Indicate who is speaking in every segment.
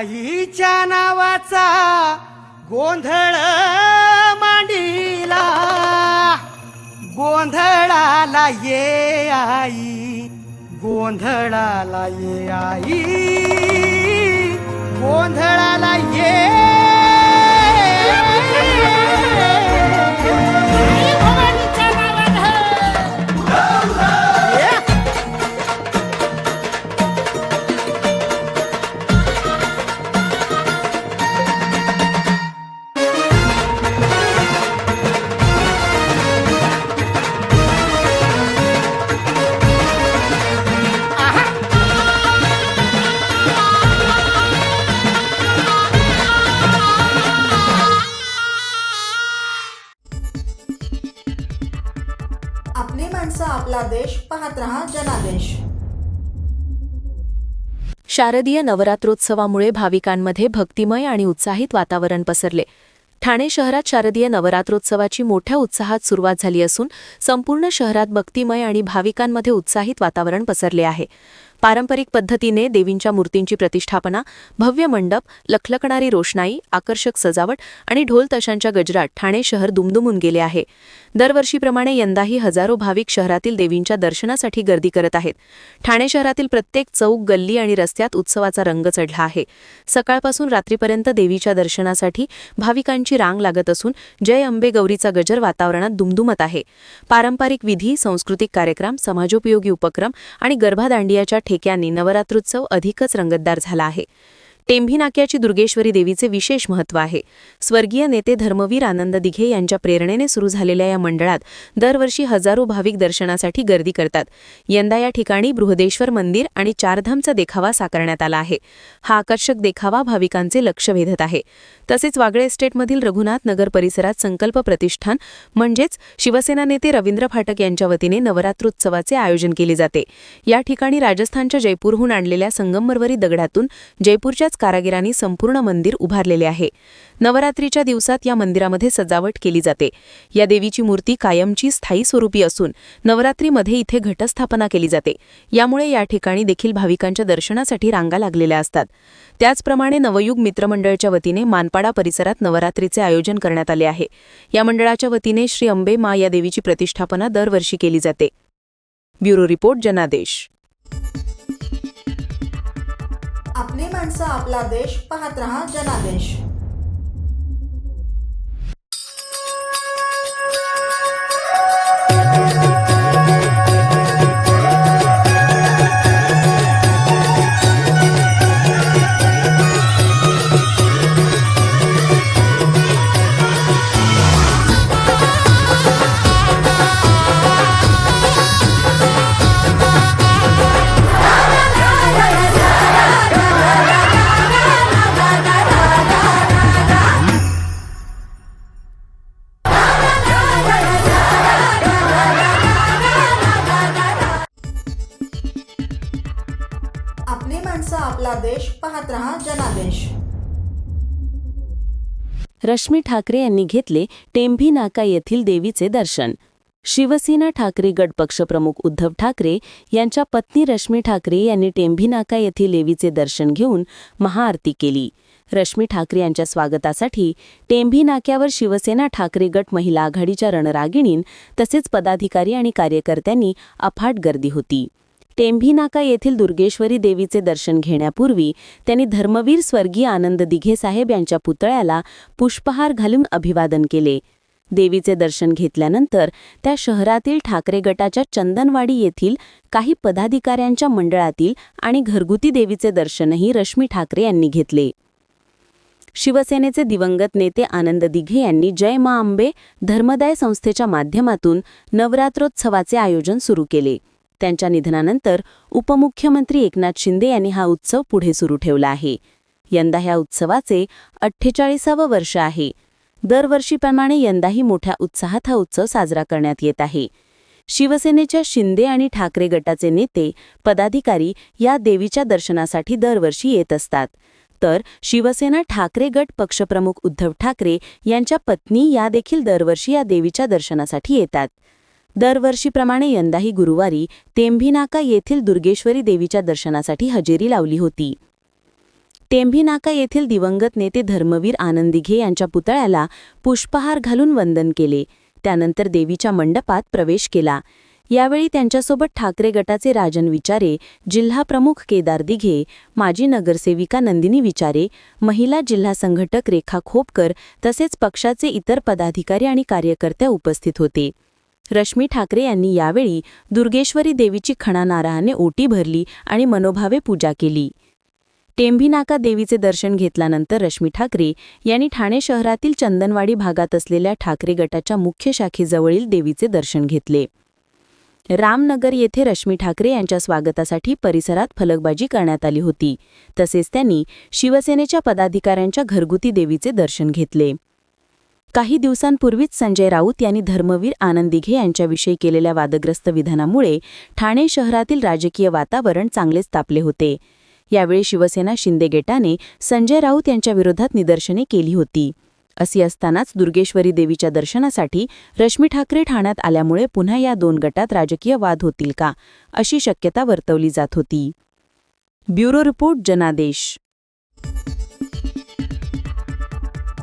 Speaker 1: आईच्या नावाचा गोंधळ मांडीला. गोंधळाला ये आई गोंधळाला ये आई गोंधळाला ये
Speaker 2: रहा
Speaker 3: शारदीय नवरात्रोत्सवामुळे भाविकांमध्ये भक्तिमय आणि उत्साहित वातावरण पसरले. ठाणे शहरात शारदीय नवरात्रोत्सवाची मोठ्या उत्साहात सुरुवात झाली असून संपूर्ण शहरात भक्तिमय आणि भाविकांमध्ये उत्साहित वातावरण पसरले आहे. पारंपरिक पद्धतीने देवींच्या मूर्तींची प्रतिष्ठापना भव्य मंडप लखलखणारी रोषणाई आकर्षक सजावट आणि ढोल तशांच्या गजरात ठाणे शहर दुमदुमून गेले आहे. दरवर्षीप्रमाणे यंदाही हजारो भाविक शहरातील देवींच्या दर्शनासाठी गर्दी करत आहेत. ठाणे शहरातील प्रत्येक चौक गल्ली आणि रस्त्यात उत्सवाचा रंग चढला आहे. सकाळपासून रात्रीपर्यंत देवीच्या दर्शनासाठी भाविकांची रांग लागत असून जय अंबे गौरीचा गजर वातावरणात दुमदुमत आहे. पारंपरिक विधी सांस्कृतिक कार्यक्रम समाजोपयोगी उपक्रम आणि गर्भादांडियाच्या ठेक्यांनी नवरात्रोत्सव अधिकच रंगतदार झाला आहे. टेंभी नाक्याची दुर्गेश्वरी देवीचे विशेष महत्त्व आहे. स्वर्गीय नेते धर्मवीर आनंद दिघे यांच्या प्रेरणेने सुरू झालेल्या या मंडळात दरवर्षी हजारो भाविक दर्शनासाठी गर्दी करतात. यंदा या ठिकाणी बृहदेश्वर मंदिर आणि चारधामचा देखावा साकारण्यात आला आहे. हा आकर्षक देखावा भाविकांचे लक्ष वेधत आहे. तसेच वागळे एस्टेटमधील रघुनाथ नगर परिसरात संकल्प प्रतिष्ठान म्हणजेच शिवसेना नेते रवींद्र फाटक यांच्या वतीने नवरात्रोत्सवाचे आयोजन केले जाते. या ठिकाणी राजस्थानच्या जयपूरहून आणलेल्या संगमरवरी दगडातून जयपूरच्याच कारागिरांनी संपूर्ण मंदिर उभारलेले आहे. नवरात्रीच्या दिवसात या मंदिरामध्ये सजावट केली जाते. या देवीची मूर्ती कायमची स्थायी स्वरूपी असून नवरात्रीमध्ये इथे घटस्थापना केली जाते. यामुळे या ठिकाणी देखील भाविकांच्या दर्शनासाठी रांगा लागलेल्या असतात. त्याचप्रमाणे नवयुग मित्रमंडळच्या वतीने मानपाडा परिसरात नवरात्रीचे आयोजन करण्यात आले आहे. या मंडळाच्या वतीने श्री अंबे मा या देवीची प्रतिष्ठापना दरवर्षी केली जाते. ब्युरो रिपोर्ट जनादेश.
Speaker 2: माणसं आपला देश पाहत रहा जनादेश.
Speaker 3: रश्मी ठाकरे यांनी घेतले टेंभी नाका येथील देवीचे दर्शन. शिवसेना ठाकरे गट पक्षप्रमुख उद्धव ठाकरे यांच्या पत्नी रश्मी ठाकरे यांनी टेंभी नाका येथील देवीचे दर्शन घेऊन महाआरती केली. रश्मी ठाकरे यांच्या स्वागतासाठी टेंभी नाक्यावर शिवसेना ठाकरे गट महिला आघाडीच्या रणरागिणीं तसेच पदाधिकारी आणि कार्यकर्त्यांनी अफाट गर्दी होती. टेंभी नाका येथील दुर्गेश्वरी देवीचे दर्शन घेण्यापूर्वी त्यांनी धर्मवीर स्वर्गीय आनंद दिघे साहेब यांच्या पुतळ्याला पुष्पहार घालून अभिवादन केले. देवीचे दर्शन घेतल्यानंतर त्या शहरातील ठाकरे गटाच्या चंदनवाडी येथील काही पदाधिकाऱ्यांच्या मंडळातील आणि घरगुती देवीचे दर्शनही रश्मी ठाकरे यांनी घेतले. शिवसेनेचे दिवंगत नेते आनंद दिघे यांनी जय मा आंबे धर्मदाय संस्थेच्या माध्यमातून नवरात्रोत्सवाचे आयोजन सुरू केले. त्यांच्या निधनानंतर उपमुख्यमंत्री एकनाथ शिंदे यांनी हा उत्सव पुढे सुरू ठेवला आहे. यंदा ह्या उत्सवाचे अठ्ठेचाळीसावं वर्ष आहे. दरवर्षीप्रमाणे यंदाही मोठ्या उत्साहात हा उत्सव साजरा करण्यात येत आहे. शिवसेनेच्या शिंदे आणि ठाकरे गटाचे नेते पदाधिकारी या देवीच्या दर्शनासाठी दरवर्षी येत असतात. तर शिवसेना ठाकरे गट पक्षप्रमुख उद्धव ठाकरे यांच्या पत्नी या देखील दरवर्षी या देवीच्या दर्शनासाठी येतात. दरवर्षीप्रमाणे यंदाही गुरुवारी तेंभिनाका येथील दुर्गेश्वरी देवीच्या दर्शनासाठी हजेरी लावली होती. टेंभीनाका येथील दिवंगत नेते धर्मवीर आनंदिघे यांच्या पुतळ्याला पुष्पहार घालून वंदन केले. त्यानंतर देवीच्या मंडपात प्रवेश केला. यावेळी त्यांच्यासोबत ठाकरे गटाचे राजन विचारे जिल्हाप्रमुख केदार दिघे माजी नगरसेविका नंदिनी विचारे महिला जिल्हा संघटक रेखा खोपकर तसेच पक्षाचे इतर पदाधिकारी आणि कार्यकर्त्या उपस्थित होते. रश्मी ठाकरे यांनी यावेळी दुर्गेश्वरी देवीची खणा नारहाने ओटी भरली आणि मनोभावे पूजा केली. टेंभी नाका देवीचे दर्शन घेतल्यानंतर रश्मी ठाकरे यांनी ठाणे शहरातील चंदनवाडी भागात असलेल्या ठाकरे गटाच्या मुख्य शाखेजवळील देवीचे दर्शन घेतले. रामनगर येथे रश्मी ठाकरे यांच्या स्वागतासाठी परिसरात फलकबाजी करण्यात आली होती. तसेच त्यांनी शिवसेनेच्या पदाधिकाऱ्यांच्या घरगुती देवीचे दर्शन घेतले. काही दिवसांपूर्वीच संजय राऊत यांनी धर्मवीर आनंद दिघे यांच्याविषयी केलेल्या वादग्रस्त विधानामुळे ठाणे शहरातील राजकीय वातावरण चांगलेच तापले होते. यावेळी शिवसेना शिंदे गेटाने संजय राऊत यांच्या विरोधात निदर्शने केली होती. असे असतानाच दुर्गेश्वरी देवीच्या दर्शनासाठी रश्मी ठाकरे ठाण्यात आल्यामुळे पुन्हा या दोन गटात राजकीय वाद होतील का अशी शक्यता वर्तवली जात होती. ब्युरो रिपोर्ट जनादेश.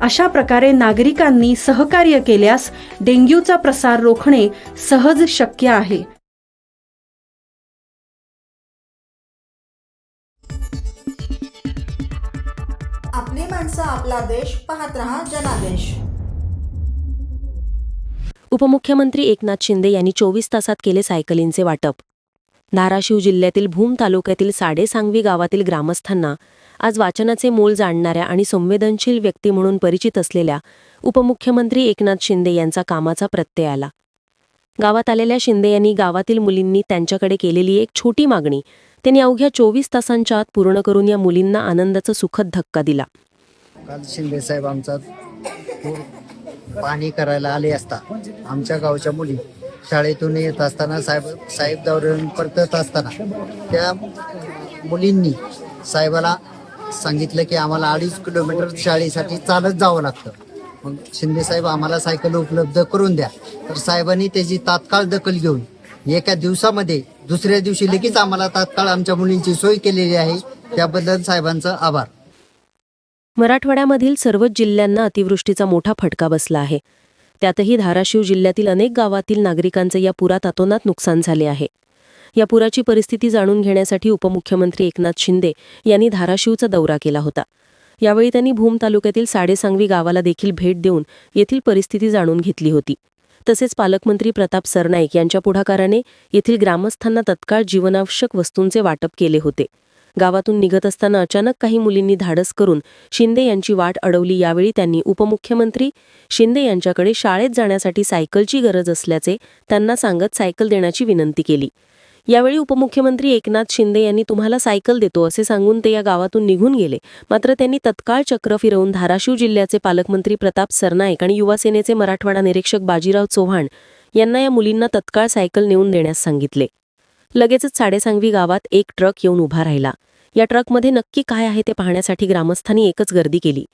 Speaker 4: अशा प्रकारे नागरिकांनी सहकार्य केल्यास डेंग्यूचा प्रसार रोखणे सहज शक्य आहे.
Speaker 2: आपली माणसं आपला देश पाहत रहा जनादेश.
Speaker 3: उपमुख्यमंत्री एकनाथ शिंदे यांनी चोवीस तासात केले सायकलींचे वाटप. धाराशिव जिल्ह्यातील भूम तालुक्यातील साडेसांगवी गावातील ग्रामस्थांना आज वाचनाचे मोल जाणणाऱ्या आणि संवेदनशील व्यक्ती म्हणून परिचित असलेल्या उपमुख्यमंत्री एकनाथ शिंदे यांचा कामाचा प्रत्यय आला. गावात आलेल्या शिंदे यांनी गावातील मुलींनी त्यांच्याकडे केलेली एक छोटी मागणी त्यांनी अवघ्या चोवीस तासांच्या आत पूर्ण करून या मुलींना आनंदाचा सुखद धक्का दिला.
Speaker 5: काल शिंदे साहेब आमचा पाणी करायला आले असता आमच्या गावच्या मुली शाळेतून येत असताना साहेब साहेब दौऱ्यावरून परतत असताना त्या मुलींनी साहेबाला सांगितलं की आम्हाला अडीच किलोमीटर शाळेसाठी चालत जावं लागतं. मग शिंदे साहेब आम्हाला सायकल उपलब्ध करून द्या. तर साहेबांनी त्याची तात्काळ दखल घेऊन एका दिवसामध्ये दुसऱ्या दिवशी लगेच आम्हाला तात्काळ आमच्या मुलींची सोय केलेली आहे. त्याबद्दल साहेबांचा आभार.
Speaker 3: मराठवाड्यामधील सर्वच जिल्ह्यांना अतिवृष्टीचा मोठा फटका बसला आहे. त्यातही धाराशिव जिल्ह्यातील अनेक गावातील नागरिकांचे या पुरात अतोनात नुकसान झाले आहे. या पुराची परिस्थिती जाणून घेण्यासाठी उपमुख्यमंत्री एकनाथ शिंदे यांनी धाराशिवचा दौरा केला होता. यावेळी त्यांनी भूम तालुक्यातील साडेसांगवी गावाला देखील भेट देऊन येथील परिस्थिती जाणून घेतली होती. तसेच पालकमंत्री प्रताप सरनाईक यांच्या पुढाकाराने येथील ग्रामस्थांना तत्काळ जीवनावश्यक वस्तूंचे वाटप केले होते. गावातून निघत असताना अचानक काही मुलींनी धाडस करून शिंदे यांची वाट अडवली. यावेळी त्यांनी उपमुख्यमंत्री शिंदे यांच्याकडे शाळेत जाण्यासाठी सायकलची गरज असल्याचे त्यांना सांगत सायकल देण्याची विनंती केली.
Speaker 6: यावेळी उपमुख्यमंत्री एकनाथ शिंदे यांनी तुम्हाला सायकल देतो असे सांगून ते या गावातून निघून गेले. मात्र त्यांनी तत्काळ चक्र फिरवून धाराशिव जिल्ह्याचे पालकमंत्री प्रताप सरनाईक आणि युवासेनेचे मराठवाडा निरीक्षक बाजीराव चव्हाण यांना या मुलींना तत्काळ सायकल नेऊन देण्यास सांगितले. लगेचच साडेसांगवी गावात एक ट्रक येऊन उभा राहिला. या ट्रकमध्ये नक्की काय आहे ते पाहण्यासाठी ग्रामस्थांनी एकच गर्दी केली.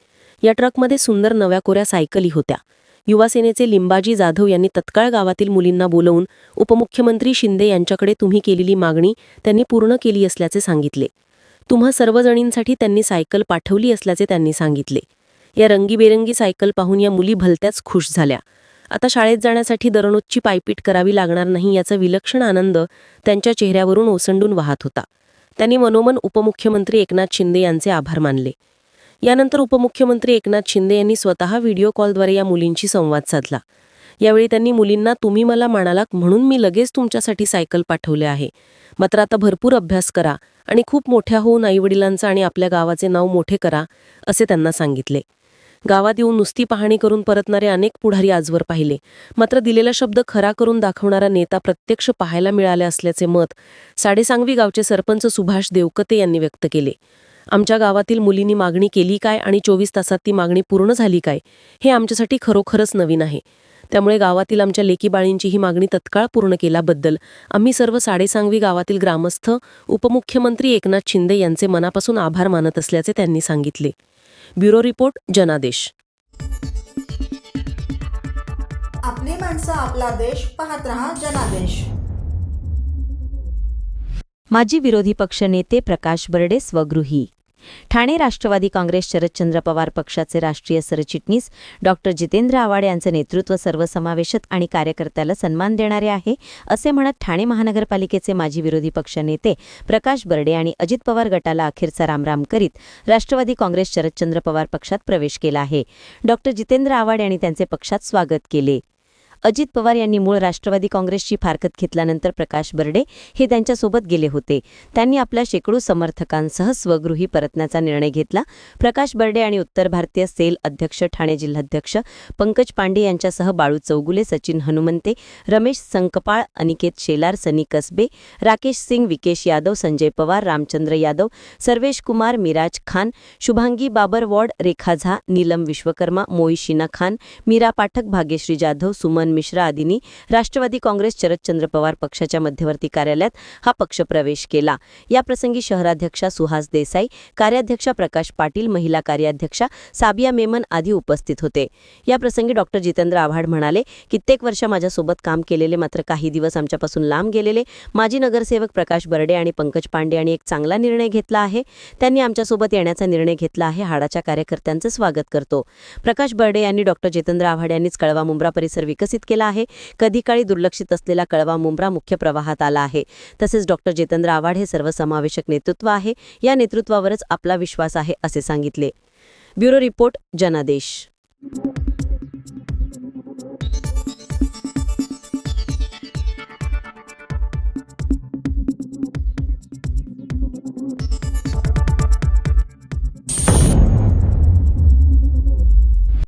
Speaker 6: या ट्रकमध्ये सुंदर नव्या कोऱ्या सायकली होत्या. युवासेनेचे लिंबाजी जाधव यांनी तत्काळ गावातील मुलींना बोलवून उपमुख्यमंत्री शिंदे यांच्याकडे तुम्ही केलेली मागणी त्यांनी पूर्ण केली असल्याचे सांगितले. तुम्हा सर्वजणींसाठी त्यांनी सायकल पाठवली असल्याचे त्यांनी सांगितले. या रंगीबेरंगी सायकल पाहून या मुली भलत्याच खुश झाल्या. आता शाळेत जाण्यासाठी दररोजची पायपीट करावी लागणार नाही याचा विलक्षण आनंद त्यांच्या चेहऱ्यावरून ओसंडून वाहत होता. त्यांनी मनोमन उपमुख्यमंत्री एकनाथ शिंदे यांचे आभार मानले. यानंतर उपमुख्यमंत्री एकनाथ शिंदे यांनी स्वतः व्हिडिओ कॉलद्वारे या मुलींशी संवाद साधला. यावेळी त्यांनी मुलींना तुम्ही मला म्हणाला म्हणून मी लगेच तुमच्यासाठी सायकल पाठवले आहे. मात्र आता भरपूर अभ्यास करा आणि खूप मोठ्या होऊन आईवडिलांचं आणि आपल्या गावाचे नाव मोठे करा असे त्यांना सांगितले. गावात येऊन नुसती पाहणी करून परतणारे अनेक पुढारी आजवर पाहिले. मात्र दिलेला शब्द खरा करून दाखवणारा नेता प्रत्यक्ष पाहायला मिळाले असल्याचे मत साडेसांगवी गावचे सरपंच सुभाष देवकते यांनी व्यक्त केले. आमच्या गावातील मुलींनी मागणी केली काय आणि चोवीस तासात ती मागणी पूर्ण झाली काय हे आमच्यासाठी खरोखरच नवीन आहे. त्यामुळे गावातील आमच्या लेकीबाळींची ही मागणी तत्काळ पूर्ण केल्याबद्दल आम्ही सर्व साडेसांगवी गावातील ग्रामस्थ उपमुख्यमंत्री एकनाथ शिंदे यांचे मनापासून आभार मानत असल्याचे त्यांनी सांगितले. ब्युरो रिपोर्ट जनादेश.
Speaker 2: आपली माणसं आपला देश पाहत रहा जनादेश.
Speaker 7: माजी विरोधी पक्षनेते प्रकाश बर्डे स्वगृही. ठाणे राष्ट्रवादी काँग्रेस शरदचंद्र पवार पक्षाचे राष्ट्रीय सरचिटणीस डॉक्टर जितेंद्र आव्हाड यांचं नेतृत्व सर्वसमावेशक आणि कार्यकर्त्याला सन्मान देणारे आहे असे म्हणत ठाणे महानगरपालिकेचे माजी विरोधी पक्षनेते प्रकाश बर्डे आणि अजित पवार गटाला अखेरचा रामराम करीत राष्ट्रवादी काँग्रेस शरदचंद्र पवार पक्षात प्रवेश केला आहे. डॉक्टर जितेंद्र आव्हाड यांनी त्यांचे पक्षात स्वागत केले. अजित पवार यांनी मूळ राष्ट्रवादी काँग्रेसची फारकत घेतल्यानंतर प्रकाश बर्डे हे त्यांच्यासोबत गेले होते. त्यांनी आपल्या शेकडो समर्थकांसह स्वगृही परतण्याचा निर्णय घेतला. प्रकाश बर्डे आणि उत्तर भारतीय सेल अध्यक्ष ठाणे जिल्हाध्यक्ष पंकज पांडे यांच्यासह बाळू चौगुले सचिन हनुमंते रमेश संकपाळ अनिकेत शेलार सनी कसबे राकेश सिंग विकेश यादव संजय पवार रामचंद्र यादव सर्वेश कुमार मिराज खान शुभांगी बाबर वॉर्ड रेखा झा नीलम विश्वकर्मा मोईशिना खान मीरा पाठक भाग्यश्री जाधव सुमन मिश्रा आदींनी राष्ट्रवादी काँग्रेस शरदचंद्र पवार पक्षाच्या मध्यवर्ती कार्यालयात हा पक्ष प्रवेश केला. याप्रसंगी शहराध्यक्षा सुहास देसाई कार्याध्यक्षा प्रकाश पाटील महिला कार्याध्यक्षा साबिया मेमन आदी उपस्थित होते. याप्रसंगी डॉक्टर जितेंद्र आव्हाड म्हणाले कित्येक वर्ष माझ्यासोबत काम केलेले मात्र काही दिवस आमच्यापासून लांब गेलेले. माजी नगरसेवक प्रकाश बर्डे आणि पंकज पांडे यांनी एक चांगला निर्णय घेतला आहे. त्यांनी आमच्यासोबत येण्याचा निर्णय घेतला आहे. हाडाच्या कार्यकर्त्यांचं स्वागत करतो. प्रकाश बर्डे यांनी डॉक्टर जितेंद्र आव्हाड यांनीच कळवा मुंब्रा परिसर विकसित केला आहे. कधी काळी दुर्लक्षित असलेला कळवा मुंब्रा मुख्य प्रवाहात आला आहे. तसेच डॉक्टर जितेंद्र आव्हाड हे सर्वसमावेशक नेतृत्व आहे. या नेतृत्वावरच आपला विश्वास आहे असे सांगितले. ब्युरो रिपोर्ट जनादेश.